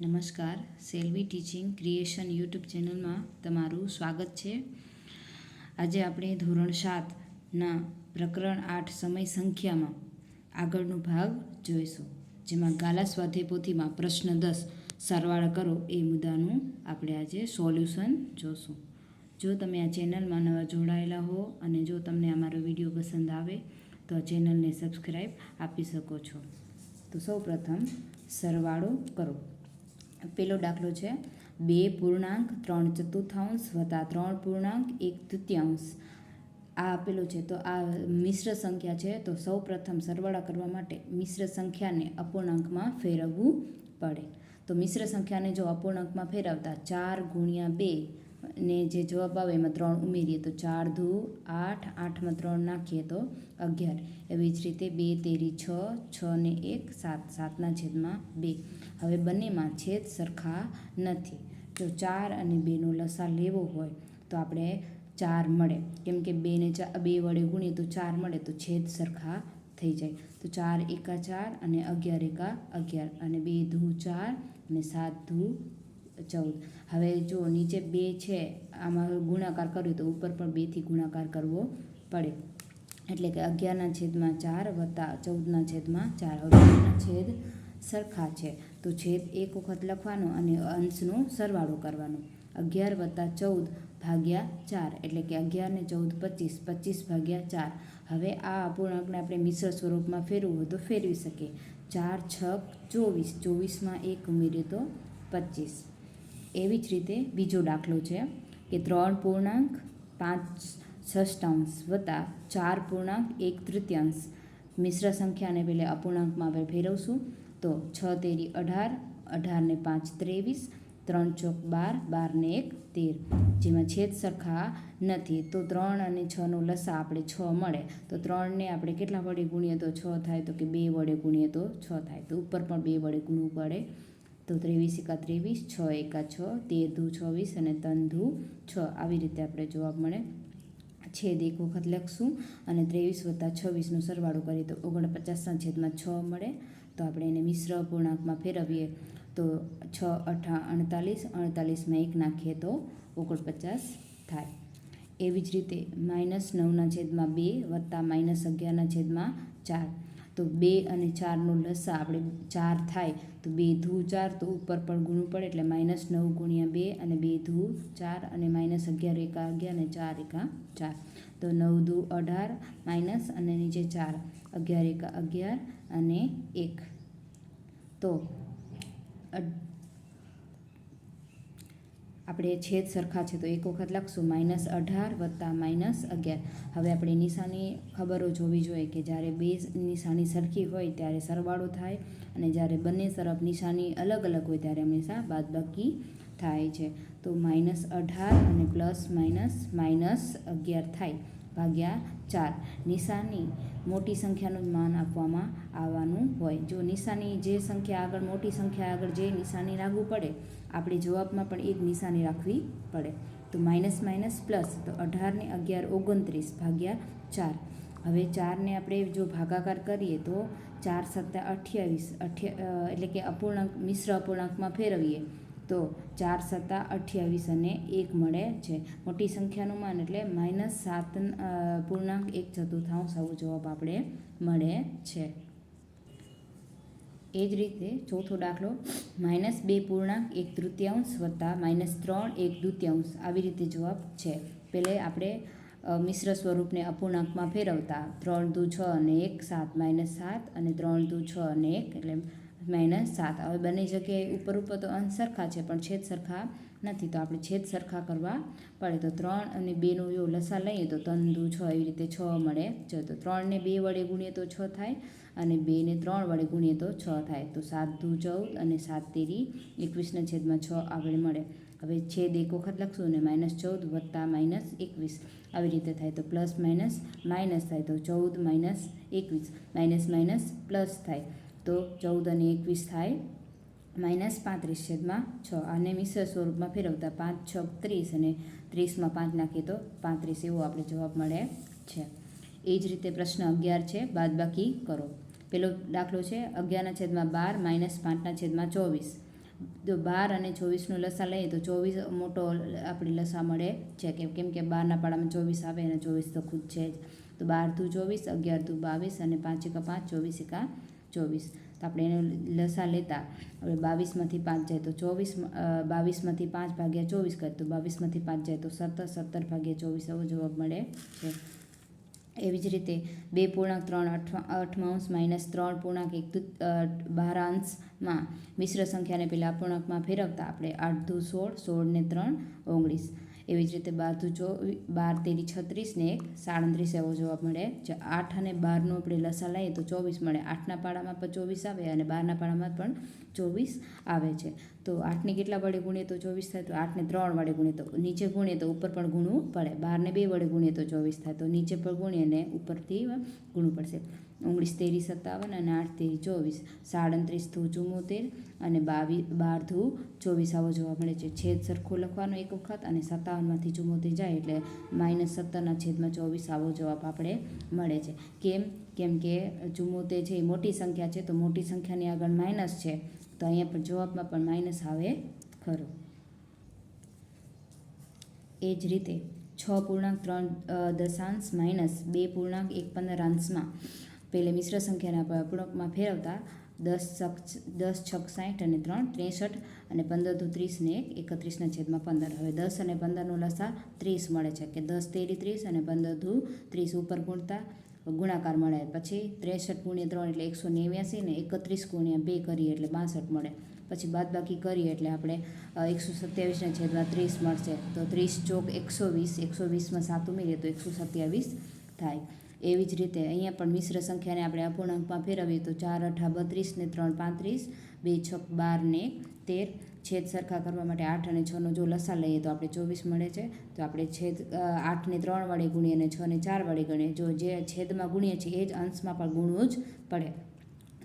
નમસ્કાર, Selvi teaching creation YouTube ચેનલમાં તમારું સ્વાગત છે. આજે આપણે ધોરણ સાતના પ્રકરણ આઠ સમય સંખ્યામાં આગળનો ભાગ જોઈશું, જેમાં ગાલા સ્વાધ્યાય પોથીમાં પ્રશ્ન દસ સરવાળા કરો એ મુદ્દાનું આપણે આજે સોલ્યુશન જોશું. જો તમે આ ચેનલમાં નવા જોડાયેલા હો અને જો તમને અમારો વીડિયો પસંદ આવે, તો આ ચેનલને સબસ્ક્રાઈબ આપી શકો છો. તો સૌ પ્રથમ સરવાળો કરો. પેલો દાખલો છે. બે પૂર્ણાંક, ત્રણ ચતુર્થાંશ વત્તા ત્રણ પૂર્ણાંક, એક તૃતીયાંશ. આ આપેલો છે. તો આ મિશ્ર સંખ્યા છે. તો સૌ પ્રથમ સરવાળા કરવા માટે મિશ્ર સંખ્યાને અપૂર્ણાંકમાં ફેરવવું પડે. તો મિશ્ર સંખ્યાને જો અપૂર્ણાંકમાં ફેરવતા ચાર ગુણ્યા બે ને જે જવાબ આવે એમાં ત્રણ ઉમેરીએ તો ચાર ધુ આઠ, આઠમાં ત્રણ નાખીએ તો અગિયાર. એવી જ રીતે બે, તેરી, છ છ ને એક, સાત. સાતના છેદમાં બે. હવે બંનેમાં છેદ સરખા નથી. જો ચાર અને બેનો લસા લેવો હોય તો આપણે ચાર મળે. કેમ કે બેને ચા, બે વડે ગુણીએ તો ચાર મળે તો છેદ સરખા થઈ જાય. તો ચાર એકા ચાર અને અગિયાર એકા અગિયાર. અને બે ધુ ચાર અને સાત ધુ ચૌદ. હવે જો નીચે બે છે, આમાં ગુણાકાર કર્યું તો ઉપર પણ બેથી ગુણાકાર કરવો પડે. એટલે કે અગિયારના છેદમાં ચાર વત્તા ચૌદના છેદમાં ચાર. હવે છેદ સરખા છે. તો છેદ એક વખત લખવાનો અને અંશનો સરવાળો કરવાનો. અગિયાર વત્તા ચૌદ ભાગ્યા ચાર. એટલે કે અગિયાર ને ચૌદ પચીસ. પચીસ ભાગ્યા ચાર. હવે આ અપૂર્ણાંકને આપણે મિશ્ર સ્વરૂપમાં ફેરવવું હોય તો ફેરવી શકીએ. ચાર છ ચોવીસ. ચોવીસમાં એક ઉમેરીએ તો પચીસ. એવી જ રીતે બીજો દાખલો છે કે ત્રણ પૂર્ણાંક, પાંચ ષષ્ટાંશ વત્તા ચાર પૂર્ણાંક, એક તૃતીયાંશ. મિશ્ર સંખ્યાને પહેલે અપૂર્ણાંકમાં આપણે ફેરવશું. તો છ તેરી અઢાર, અઢારને પાંચ ત્રેવીસ, ત્રણ ચોક બાર, બારને એક તેર. જેમાં છેદ સરખા નથી. તો ત્રણ અને છનો લસા આપણે છ મળે. તો ત્રણને આપણે કેટલા વડે ગુણીએ તો છ થાય? તો કે બે વડે ગુણીએ તો છ થાય. તો ઉપર પણ બે વડે ગુણવું પડે. તો ત્રેવીસ એકા ત્રેવીસ, છ એકા છ, તેર ધુ છવ્વીસ અને ત્રણ ધુ છ. આવી રીતે આપણે જવાબ મળે. છેદ એક વખત લખશું અને ત્રેવીસ વત્તા છવ્વીસનું સરવાળો કરીએ તો ઓગણપચાસના છેદમાં છ મળે. તો આપણે એને મિશ્ર પૂર્ણાંકમાં ફેરવીએ. તો છ, અઠા, અડતાલીસ, અડતાલીસમાં એક નાખીએ તો ઓગણપચાસ થાય. એવી જ રીતે માઇનસ નવના છેદમાં બે વત્તા માઇનસ અગિયારના છેદમાં ચાર. તો બે અને ચારનો લસા આપણે ચાર થાય, તો બે ધુ ચાર, તો ઉપર પણ ગુણવું પડે એટલે માઇનસ નવ ગુણ્યા બે અને બે ધુ ચાર અને માઇનસ અગિયાર એકા અગિયાર અને ચાર એકા ચાર. તો નવ ધુ અઢાર માઇનસ અને નીચે ચાર, અગિયાર એકા અગિયાર અને એક. તો આપણે છેદ સરખા છે તો એક વખત લખશું, માઇનસ અઢાર વત્તા માઇનસ અગિયાર. હવે આપણે નિશાની ખબરો જોવી જોઈએ કે જ્યારે બે નિશાની સરખી હોય ત્યારે સરવાળો થાય અને જ્યારે બંને તરફ નિશાની અલગ અલગ હોય ત્યારે હંમેશા બાદબાકી થાય છે. તો માઇનસ અઢાર અને પ્લસ માઇનસ માઇનસ અગિયાર થાય, ભાગ્યા ચાર. નિશાની મોટી સંખ્યાનું જ માન આપવામાં આવવાનું હોય. જો નિશાની જે સંખ્યા આગળ, મોટી સંખ્યા આગળ જે નિશાની લાગુ પડે આપણી જવાબમાં પણ એ જ નિશાની રાખવી પડે. તો માઇનસ માઇનસ પ્લસ તો અઢારને અગિયાર ઓગણત્રીસ ભાગ્યા ચાર. હવે ચારને આપણે જો ભાગાકાર કરીએ તો ચાર સત્તા અઠ્યાવીસ, અઠ્યા એટલે કે અપૂર્ણાંક, મિશ્ર અપૂર્ણાંકમાં ફેરવીએ, તો ચાર સત્તા અઠ્યાવીસ અને એક મળે છે. મોટી સંખ્યાનું માન એટલે માઇનસ સાત પૂર્ણાંક એક ચતુર્થાંશ આવો જવાબ આપણે મળે છે. એ જ રીતે ચોથો દાખલો, માઇનસ બે પૂર્ણાંક એક તૃતીયાંશ વત્તા માઇનસ ત્રણ એક દ્વિતીયાંશ આવી રીતે જવાબ છે. પહેલે આપણે મિશ્ર સ્વરૂપને અપૂર્ણાંકમાં ફેરવતા ત્રણ દુ છ અને એક સાત માઇનસ સાત અને ત્રણ દુ છ અને એક એટલે માઇનસ સાત. હવે બંને જગ્યાએ ઉપર ઉપર તો અંશ સરખા છે, પણ છેદ સરખા નથી. તો આપણે છેદ સરખા કરવા પડે. તો ત્રણ અને બેનો જો લસા લઈએ તો ત્રણ દુ છ એવી રીતે છ મળે. જો તો ત્રણને બે વડે ગુણીએ તો છ થાય. અને બેને ત્રણ વડે ગુણીએ તો છ થાય. તો સાત દુ ચૌદ અને સાત તેરી એકવીસના છેદમાં છ આગળ મળે. હવે છેદ એક વખત લખશું અને માઇનસ ચૌદ વત્તા માઇનસ એકવીસ આવી રીતે થાય. તો પ્લસ માઇનસ માઇનસ થાય. તો ચૌદ માઇનસ એકવીસ માઇનસ માઇનસ પ્લસ થાય. તો ચૌદ અને એકવીસ થાય માઇનસ પાંત્રીસ છેદમાં છ. આને મિશ્ર સ્વરૂપમાં ફેરવતા પાંચ, છ, ત્રીસ અને ત્રીસમાં પાંચ નાખીએ તો પાંત્રીસ એવો આપણે જવાબ મળે છે. એ જ રીતે પ્રશ્ન અગિયાર છે. બાદબાકી કરો. પેલો દાખલો છે, અગિયારના છેદમાં બાર માઇનસ પાંચના છેદમાં ચોવીસ. તો બાર અને ચોવીસનો લસા લઈએ તો ચોવીસ મોટો આપણે લસા મળે છે કેમ કેમ કે બારના પાડામાં ચોવીસ આવે અને ચોવીસ તો ખુદ છે જ. તો બાર દુ ચોવીસ, અગિયાર દુ બાવીસ અને પાંચ એકા પાંચ, ચોવીસ એકા ચોવીસ. તો આપણે એને લસા લેતા. હવે બાવીસમાંથી પાંચ જાય તો ચોવીસ બાવીસમાંથી પાંચ ભાગ્યા ચોવીસ કરે તો બાવીસમાંથી પાંચ જાય તો સત્તર સત્તર ભાગ્યા ચોવીસ એવો જવાબ મળે છે. એવી જ રીતે બે પૂર્ણાંક ત્રણ અઠમાંશ માઇનસ ત્રણ પૂર્ણાંક એક બારાંશમાં મિશ્ર સંખ્યાને પેલા પૂર્ણાંકમાં ફેરવતા આપણે આઠ દુ સોળ સોળ ને ત્રણ ઓગણીસ. એવી જ રીતે બાર દુ ચોવીસ બાર તેરી છત્રીસ ને એક સાડત્રીસ એવો જવાબ મળે. જે આઠ અને બારનો આપણે લસા લઈએ તો ચોવીસ મળે. આઠના પાડામાં પણ ચોવીસ આવે અને બારના પાડામાં પણ ચોવીસ આવે છે. તો આઠને કેટલા વડે ગુણીએ તો ચોવીસ થાય તો આઠને ત્રણ વડે ગુણીએ તો નીચે ગુણીએ તો ઉપર પણ ગુણવું પડે. બારને બે વડે ગુણીએ તો ચોવીસ થાય તો નીચે પણ ગુણીએ અને ઉપરથી ગુણવું પડશે. ઓગણીસ, તેરી, સત્તાવન અને આઠ, તેરી, ચોવીસ. સાડત્રીસ, ધુ ચુમ્મોતેર અને બાવીસ બાર, ધુ, ચોવીસ આવો જોવા મળે છે. છેદ સરખો લખવાનો એક વખત અને સત્તાવનમાંથી ચુમ્મોતેર જાય એટલે માઇનસ સત્તરના છેદમાં ચોવીસ આવો જવાબ આપણે મળે છે. કેમ? કેમ કે ચુમ્મોતેર છે એ મોટી સંખ્યા છે તો મોટી સંખ્યાની આગળ માઇનસ છે. તો અહીંયા પણ જવાબમાં પણ માઇનસ આવે ખરો. એ જ રીતે છ પૂર્ણાંક ત્રણ દશાંશ માઇનસ બે પૂર્ણાંક એક પંદર અંશમાં પહેલે મિશ્ર સંખ્યાના આપણે અપૂર્ણાંકમાં ફેરવતા દસ છક દસ છક સાઠ અને ત્રણ ત્રેસઠ અને પંદર તો ત્રીસને એક, એકત્રીસના છેદમાં પંદર. હવે દસ અને પંદરનો લસા ત્રીસ મળે છે કે દસ તેરી ત્રીસ અને પંદર ધુ ત્રીસ ઉપર ગુણતા ગુણાકાર મળે. પછી ત્રેસઠ ગુણ્યા ત્રણ એટલે એકસો નેવ્યાસી ને એકત્રીસ ગુણ્યા બે કરીએ એટલે બાસઠ મળે. પછી બાદબાકી કરીએ એટલે આપણે એકસો સત્યાવીસને છેદમાં ત્રીસ મળશે. તો ત્રીસ ચોક એકસો વીસ, એકસો વીસમાં સાત ઉમેરીએ તો એકસો સત્યાવીસ થાય. એવી જ રીતે અહીંયા પણ મિશ્ર સંખ્યાને આપણે અપૂર્ણાંકમાં ફેરવીએ તો ચાર અઠા બત્રીસ ને ત્રણ પાંત્રીસ, બે છક બાર ને તેર છેદ સરખા કરવા માટે આઠ અને છનો જો લસા લઈએ તો આપણે ચોવીસ મળે છે. તો આપણે છેદ આઠને ત્રણ વડે ગુણીએ અને છને ચાર વડે ગણીએ. જો જે છેદમાં ગુણીએ છીએ એ જ અંશમાં પણ ગુણવું જ પડે.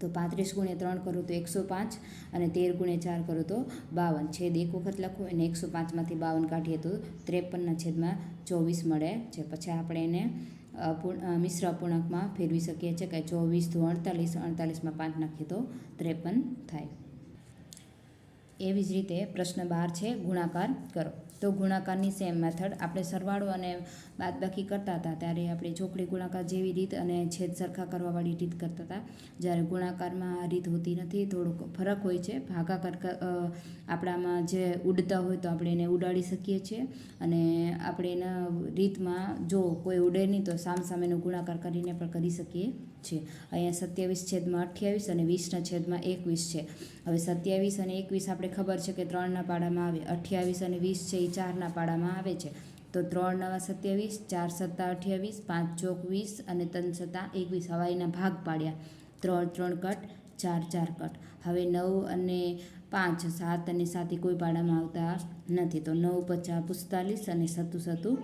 તો પાંત્રીસ ગુણ્યા ત્રણ કરું તો એકસો પાંચ અને તેર ગુણ્યા ચાર કરું તો બાવન. છેદ એક વખત લખું અને એકસો પાંચમાંથી બાવન કાઢીએ તો ત્રેપનના છેદમાં ચોવીસ મળે છે. પછી આપણે એને મિશ્ર અપૂર્ણાંકમાં ફેરવી શકીએ છીએ કે ચોવીસ તો અડતાલીસ, અડતાલીસમાં પાંચ નાખીએ તો ત્રેપન થાય. એવી જ રીતે પ્રશ્ન બાર છે, ગુણાકાર કરો. તો ગુણાકારની સેમ મેથડ આપણે સરવાળો અને બાદબાકી કરતા હતા, ત્યારે આપણે ચોકડી ગુણાકાર જેવી રીત અને છેદ સરખા કરવાવાળી રીત કરતા હતા. જ્યારે ગુણાકારમાં આ રીત હોતી નથી, થોડોક ફરક હોય છે. ભાગાકાર આપણામાં જે ઉડતા હોય તો આપણે એને ઉડાડી શકીએ છીએ. અને આપણે એના રીતમાં જો કોઈ ઉડે નહીં તો સામ સામેનો ગુણાકાર કરીને પણ કરી શકીએ છીએ અહીંયા સત્યાવીસ છેદમાં અઠ્યાવીસ અને વીસના છેદમાં એકવીસ છે. હવે સત્યાવીસ અને એકવીસ આપણે ખબર છે કે ત્રણના પાડામાં આવે. અઠ્યાવીસ અને વીસ છે એ ચારના પાડામાં આવે છે. તો ત્રણ નવા સત્યાવીસ, ચાર સત્તા અઠ્યાવીસ, પાંચ ચોક વીસ અને ત્રણ સત્તા એકવીસ. હવાઈના ભાગ પાડ્યા. ત્રણ ત્રણ કટ, ચાર ચાર કટ. હવે નવ અને પાંચ, સાત અને સાતે કોઈ પાડામાં આવતા નથી. તો નવ પચાસ પિસ્તાલીસ અને સત્તુ સત્તુ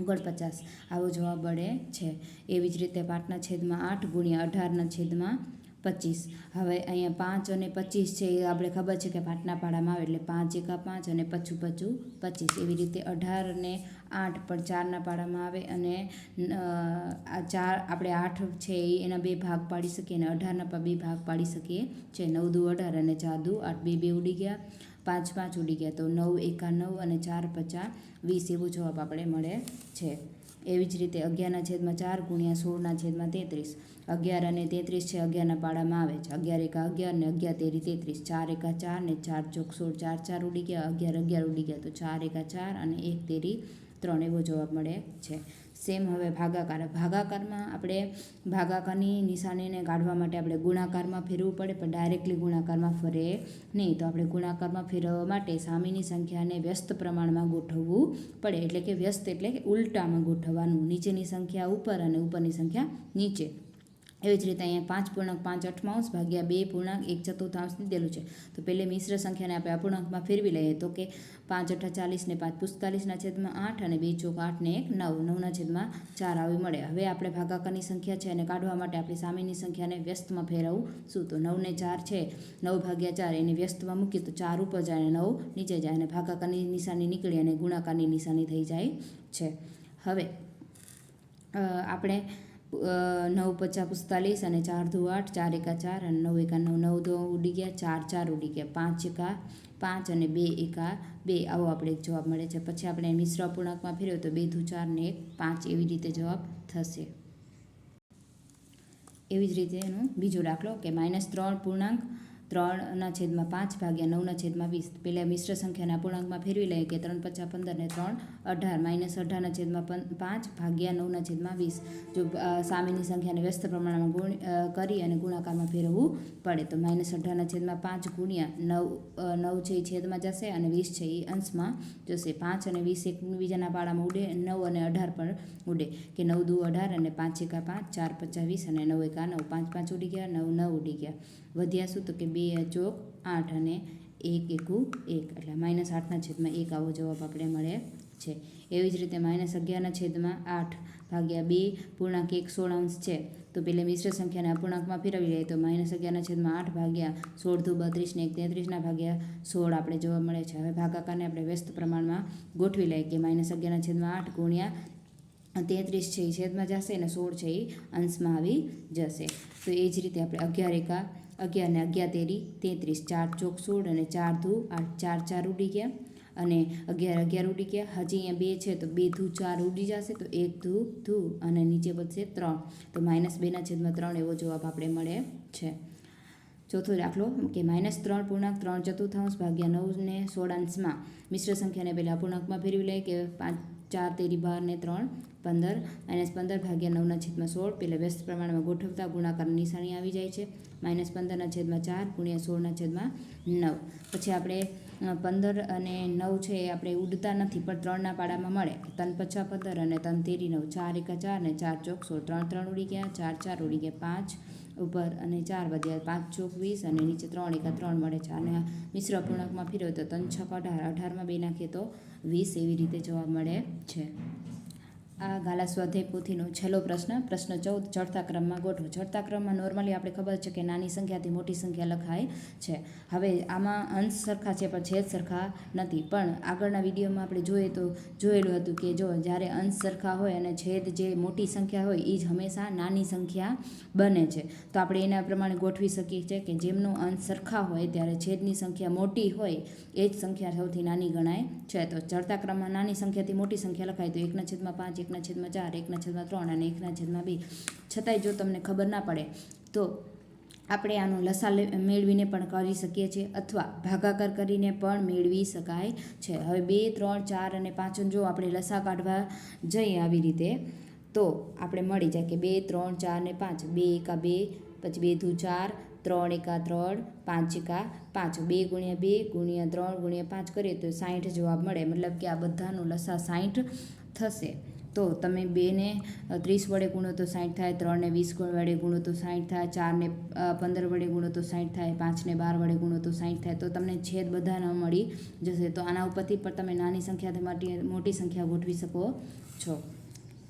ઓગણપચાસ આવો જવાબ મળે છે. એવી જ રીતે પાંચના છેદમાં આઠ ગુણ્યા અઢારના છેદમાં પચીસ. હવે અહીંયા પાંચ અને પચીસ છે, એ આપણે ખબર છે કે પાટના પાડામાં આવે એટલે પાંચ એકા પાંચ અને પચું પચું પચીસ. એવી રીતે અઢાર અને આઠ પણ ચારના પાડામાં આવે અને ચાર આપણે આઠ છે, એ એના બે ભાગ પાડી શકીએ અને અઢારના પણ બે ભાગ પાડી શકીએ. છે નવ દુ અઢાર અને ચાર દુ આઠ. બે બે ઉડી ગયા. પાંચ પાંચ ઉડી ગયા. તો નવ એકા નવ અને ચાર પચાસ વીસ એવો જવાબ આપણે મળે છે. એવી જ રીતે અગિયારના છેદમાં ચાર ગુણ્યા સોળના છેદમાં તેત્રીસ. અગિયાર અને તેત્રીસ છે અગિયારના પાડામાં આવે છે. અગિયાર એકા અગિયાર ને અગિયાર તેરી તેત્રીસ. ચાર એકા ચાર ને ચાર ચોક સોળ. ચાર ચાર ઉડી ગયા. અગિયાર અગિયાર ઉડી ગયા. તો ચાર એકા ચાર અને એક તેરી ત્રણ એવો જવાબ મળે છે. સેમ હવે ભાગાકાર. ભાગાકારમાં આપણે ભાગાકારની નિશાનીને કાઢવા માટે આપણે ગુણાકારમાં ફેરવું પડે, પણ ડાયરેક્ટલી ગુણાકારમાં ફરે નહીં. તો આપણે ગુણાકારમાં ફેરવવા માટે સામેની સંખ્યાને વ્યસ્ત પ્રમાણમાં ગોઠવવું પડે. એટલે કે વ્યસ્ત એટલે કે ઉલટામાં ગોઠવવાનું. નીચેની સંખ્યા ઉપર અને ઉપરની સંખ્યા નીચે. એવી જ રીતે અહીંયા પાંચ પૂર્ણાંક પાંચ અઠમાંશ ભાગ્યા બે પૂર્ણાંક એક ચતુર્થાંશ દીધેલું છે. તો પહેલે મિશ્ર સંખ્યાને આપણે અપૂર્ણાંકમાં ફેરવી લઈએ તો કે પાંચ અઠા ચાલીસ ને પાંચ પિસ્તાલીસના છેદમાં આઠ અને બે ચોક આઠ ને એક નવ. નવના છેદમાં ચાર આવી મળે હવે આપણે ભાગાકારની સંખ્યા છે અને કાઢવા માટે આપણી સામેની સંખ્યાને વ્યસ્તમાં ફેરવવું શું? તો નવને ચાર છે. નવ ભાગ્યા ચાર એને વ્યસ્તમાં મૂકીએ તો ચાર ઉપર જાય અને નવ નીચે જાય અને ભાગાકારની નિશાની નીકળી અને ગુણાકારની નિશાની થઈ જાય છે. હવે આપણે નવ પચાસ પિસ્તાલીસ અને ચાર દુ આઠ, ચાર એકા ચાર અને નવ એકા નવ નવ દો ઉડી ગયા, ચાર ચાર ઉડી ગયા, પાંચ એકા પાંચ અને બે એકા બે. આવો આપણે એક જવાબ મળે છે. પછી આપણે મિશ્ર અપૂર્ણાંકમાં ફેરવ્યો તો બે દુ ચાર ને એક, પાંચ એવી રીતે જવાબ થશે. એવી જ રીતે એનો બીજો દાખલો કે માઇનસ ત્રણ પૂર્ણાંક ત્રણના છેદમાં પાંચ ભાગ્યા નવના છેદમાં વીસ. પહેલાં મિશ્ર સંખ્યાના અપૂર્ણાંકમાં ફેરવી લઈએ કે ત્રણ પચાસ પંદર ને ત્રણ અઢાર. માઇનસ અઢારના છેદમાં પાંચ ભાગ્યા નવના છેદમાં વીસ. જો સામેની સંખ્યાને વ્યસ્ત પ્રમાણમાં ગુણ કરી અને ગુણાકારમાં ફેરવવું પડે. તો માઇનસ અઢારના છેદમાં પાંચ ગુણ્યા નવ નવ છે એ છેદમાં જશે અને વીસ છે એ અંશમાં જશે. પાંચ અને વીસ એકબીજાના પાડામાં ઉડે, નવ અને અઢાર પણ ઉડે. કે નવ દુ અઢાર અને પાંચ એકા પાંચ, ચાર પચાસ વીસ અને નવ એકા નવ. પાંચ પાંચ ઉડી ગયા, નવ નવ ઉડી ગયા. વધ્યા શું? તો કે બે ચોક આઠ અને એક એકું એક. એટલે માઇનસ આઠના છેદમાં એક આવો જવાબ આપણે મળે છે. એવી જ રીતે માઇનસ અગિયારના છેદમાં આઠ ભાગ્યા બે પૂર્ણાંક એક સોળ અંશ છે. તો પેલે મિશ્ર સંખ્યાને અપૂર્ણાંકમાં ફેરવી લઈએ તો માઇનસ અગિયારના છેદમાં આઠ ભાગ્યા સોળ દુ બત્રીસ ને એક તેત્રીસના ભાગ્યા સોળ આપણે જોવા મળે છે. હવે ભાગાકારને આપણે વ્યસ્ત પ્રમાણમાં ગોઠવી લઈએ કે માઇનસ અગિયારના છેદમાં આઠ ગુણ્યા તેત્રીસ છે. એ છેદમાં જશે અને સોળ છે એ અંશમાં આવી જશે. તો એ જ રીતે આપણે અગિયાર એકા અગિયાર ને અગિયાર તેરી, તેત્રીસ ચાર ચોક સોળ અને ચાર ધુ, આઠ ચાર ચાર ઉડી ગયા. અને અગિયાર અગિયાર ઉડી ગયા. હજી અહીંયા બે છે, તો બે ધુ ચાર ઉડી જશે, તો એક ધુ ધુ અને નીચે વધશે ત્રણ. તો માઇનસ બેના છેદમાં ત્રણ એવો જવાબ આપણે મળે છે. ચોથો દાખલો, કે માઇનસ ત્રણ પૂર્ણાંક ત્રણ ચતુર્થાંશ ભાગ્યા નવ ને સોળાંશમાં. મિશ્ર સંખ્યાને પહેલાં અપૂર્ણાંકમાં ફેરવી લે, કે પાંચ ચાર તેરી બાર ને ત્રણ. પંદર માઇનસ પંદર ભાગ્યા નવના છેદમાં સોળ પેલા વ્યસ્ત પ્રમાણમાં ગોઠવતા ગુણાકારની નિશાની આવી જાય છે. માઇનસ પંદરના છેદમાં ચાર ગુણ્યા સોળના છેદમાં નવ. પછી આપણે પંદર અને નવ છે એ આપણે ઉડતા નથી, પણ ત્રણના પાડામાં મળે. તન પછા પંદર અને તન તેરી નવ. ચાર એકા ચાર ને ચાર ચોક સોળ. ત્રણ ત્રણ ઉડી ગયા, ચાર ચાર ઉડી ગયા, પાંચ ઉપર અને ચાર વધ્યા, પાંચ ચોક વીસ અને નીચે ત્રણ એકા ત્રણ મળે છે. અને મિશ્ર પૂર્ણકમાં ફેરવ્યો તો ત્રણ છક અઢાર. અઢારમાં બે નાખીએ તો વીસ એવી રીતે જવાબ મળે છે. આ ગાલા સ્વાધ્યાય પોથીનો છેલ્લો પ્રશ્ન પ્રશ્ન ચૌદ ચડતા ક્રમમાં ગોઠવો. ચડતા ક્રમમાં નોર્મલી આપણે ખબર છે કે નાની સંખ્યાથી મોટી સંખ્યા લખાય છે. હવે આમાં અંશ સરખા છે પણ છેદ સરખા નથી. પણ આગળના વિડીયોમાં આપણે જોઈએ તો જોયેલું હતું કે જો જ્યારે અંશ સરખા હોય અને છેદ જે મોટી સંખ્યા હોય એ જ હંમેશા નાની સંખ્યા બને છે. તો આપણે એના પ્રમાણે ગોઠવી શકીએ છીએ કે જેમનો અંશ સરખા હોય ત્યારે છેદની સંખ્યા મોટી હોય, એ જ સંખ્યા સૌથી નાની ગણાય છે. તો ચડતા ક્રમમાં નાની સંખ્યાથી મોટી સંખ્યા લખાય તો એકના છેદમાં પાંચ એકના છેદમાં ચાર, એકના છેદમાં ત્રણ અને એકના છેદમાં બે. છતાંય જો તમને ખબર ના પડે, તો આપણે આનો લસા મેળવીને પણ કરી શકીએ છીએ અથવા ભાગાકાર કરીને પણ મેળવી શકાય છે. હવે બે, ત્રણ, ચાર અને પાંચ જો આપણે લસા કાઢવા જઈએ આવી રીતે, તો આપણે મળી જાય કે બે, ત્રણ, ચાર ને પાંચ. બે એકા બે, પછી બે ધુ ચાર, ત્રણ એકા ત્રણ, પાંચ એકા પાંચ. બે ગુણ્યા બે ગુણ્યા ત્રણ ગુણ્યા પાંચ કરીએ તો સાઠ જવાબ મળે. મતલબ કે આ બધાનો લસા સાઠ થશે. તો તમે બેને ત્રીસ વડે ગુણો તો સાઠ થાય ત્રણને વીસ વડે ગુણો તો સાઠ થાય ચારને પંદર વડે ગુણો તો સાઠ થાય પાંચને બાર વડે ગુણો તો સાઠ થાય, તો તમને છેદ બધા ન મળી જશે. તો આના ઉપરથી પણ તમે નાની સંખ્યાથી મોટી સંખ્યા ગોઠવી શકો છો.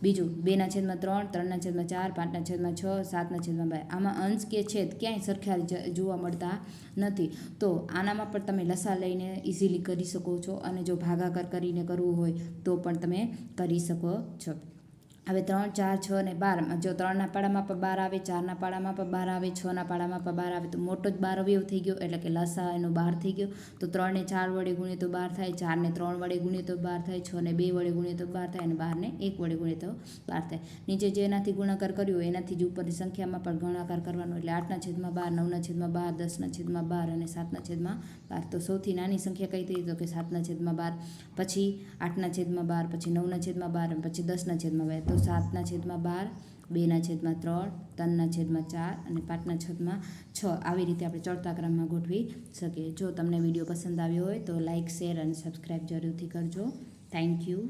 બીજું બેના છેદમાં ત્રણ ત્રણના છેદમાં ચાર પાંચના છેદમાં છ સાતના છેદમાં બે. આમાં અંશ કે છેદ ક્યાંય સરખા જોવા મળતા નથી. તો આનામાં પણ તમે લસા લઈને ઇઝીલી કરી શકો છો અને જો ભાગાકાર કરીને કરવું હોય તો પણ તમે કરી શકો છો. હવે ત્રણ, ચાર, છ ને બાર. જો ત્રણના પાડામાં પણ બાર આવે, ચારના પાડામાં પણ બાર આવે, છના પાડામાં પણ બાર આવે, તો મોટો જ બાર અવયવ થઈ ગયો, એટલે કે લસા એનો બાર થઈ ગયો. તો ત્રણને ચાર વડે ગુણીએ તો બાર થાય, ચારને ત્રણ વડે ગુણીએ તો બાર થાય, છને બે વડે ગુણીએ તો બાર થાય, અને બારને એક વડે ગુણીએ તો બાર થાય. નીચે જેનાથી ગુણાકાર કર્યો, એનાથી જ ઉપરની સંખ્યામાં પણ ગુણાકાર કરવાનો, એટલે આઠના છેદમાં બાર, નવના છેદમાં બાર, દસના છેદમાં બાર, અને સાતના છેદમાં બાર. તો સૌથી નાની સંખ્યા કઈ થઈ? તો કે સાતના છેદમાં બાર, પછી આઠના છેદમાં બાર, પછી નવના છેદમાં બાર, અને પછી દસના છેદમાં બાર. તો સાતના છેદમાં બાર, બેના છેદમાં ત્રણ, ત્રણના છેદમાં ચાર અને પાંચના છેદમાં છ. આવી રીતે આપણે ચડતા ક્રમમાં ગોઠવી શકીએ. જો તમને વીડિયો પસંદ આવ્યો હોય તો લાઇક શેર અને સબસ્ક્રાઈબ જરૂરથી કરજો. Thank you